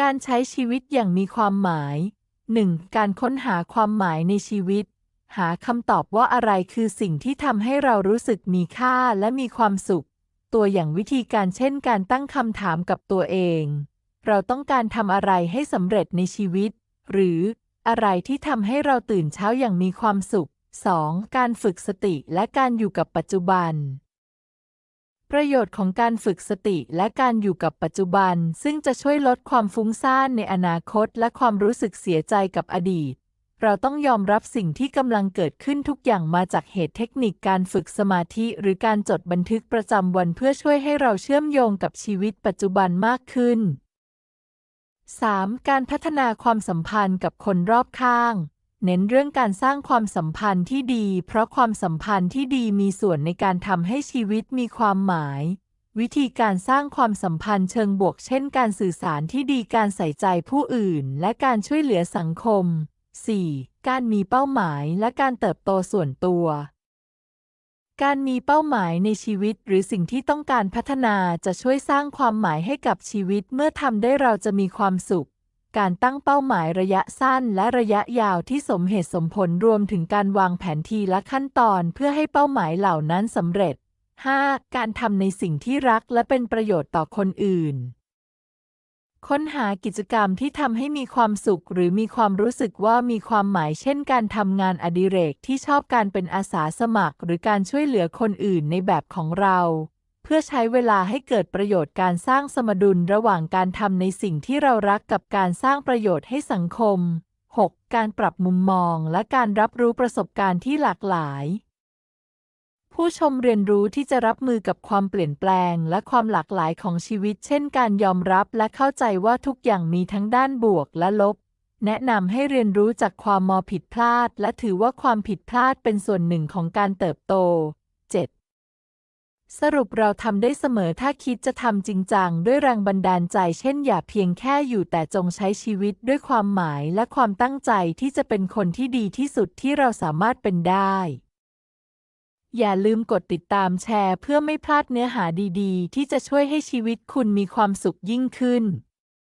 การใช้ชีวิตอย่างมีความหมาย 1. การค้นหาความหมายในชีวิต หาคำตอบว่าอะไรคือสิ่งที่ทำให้เรารู้สึกมีค่าและมีความสุข ตัวอย่างวิธีการเช่นการตั้งคำถามกับตัวเอง เราต้องการทำอะไรให้สำเร็จในชีวิต หรืออะไรที่ทำให้เราตื่นเช้าอย่างมีความสุข 2. การฝึกสติและการอยู่กับปัจจุบัน ประโยชน์ของการฝึกสติและการอยู่กับปัจจุบัน ซึ่งจะช่วยลดความฟุ้งซ่านในอนาคตและความรู้สึกเสียใจกับอดีต เราต้องยอมรับสิ่งที่กำลังเกิดขึ้นทุกอย่างมาจากเหตุเทคนิคการฝึกสมาธิ หรือการจดบันทึกประจำวันเพื่อช่วยให้เราเชื่อมโยงกับชีวิตปัจจุบันมากขึ้น 3. การพัฒนาความสัมพันธ์กับคนรอบข้าง เน้นเรื่องการสร้างความสัมพันธ์ที่ดี เพราะความสัมพันธ์ที่ดีมีส่วนในการทำให้ชีวิตมีความหมาย วิธีการสร้างความสัมพันธ์เชิงบวก เช่น การสื่อสารที่ดีการใส่ใจผู้อื่น และการช่วยเหลือสังคม 4. การมีเป้าหมายและการเติบโตส่วนตัว การมีเป้าหมายในชีวิตหรือสิ่งที่ต้องการพัฒนาจะช่วยสร้างความหมายให้กับชีวิตเมื่อทำได้เราจะมีความสุข การตั้งเป้าหมายระยะสั้นและระยะยาวที่สมเหตุสมผลรวมถึงการวางแผนทีและขั้นตอนเพื่อให้เป้าหมายเหล่านั้นสำเร็จ 5. การทำในสิ่งที่รักและเป็นประโยชน์ต่อคนอื่น ค้นหากิจกรรมที่ทำให้มีความสุข หรือมีความรู้สึกว่ามีความหมาย เช่น การทำงานอดิเรกที่ชอบการเป็นอาสาสมัคร หรือการช่วยเหลือคนอื่นในแบบของเรา เพื่อใช้เวลาให้เกิดประโยชน์การสร้างสมดุลระหว่างการทำในสิ่งที่เรารักกับการสร้างประโยชน์ให้สังคม 6. การปรับมุมมองและการรับรู้ประสบการณ์ที่หลากหลาย ผู้ชมเรียนรู้ที่จะรับมือกับความเปลี่ยนแปลงและความหลากหลายของชีวิต เช่น การยอมรับและเข้าใจว่าทุกอย่างมีทั้งด้านบวกและลบ แนะนำให้เรียนรู้จากความมอผิดพลาด และถือว่าความผิดพลาดเป็นส่วนหนึ่งของการเติบโต สรุปเราทำได้เสมอถ้าคิดจะทำจริงจังด้วยแรงบันดาลใจ เช่นอย่าเพียงแค่อยู่แต่จงใช้ชีวิตด้วยความหมายและความตั้งใจที่จะเป็นคนที่ดีที่สุดที่เราสามารถเป็นได้ อย่าลืมกดติดตามแชร์เพื่อไม่พลาดเนื้อหาดีๆ ที่จะช่วยให้ชีวิตคุณมีความสุขยิ่งขึ้น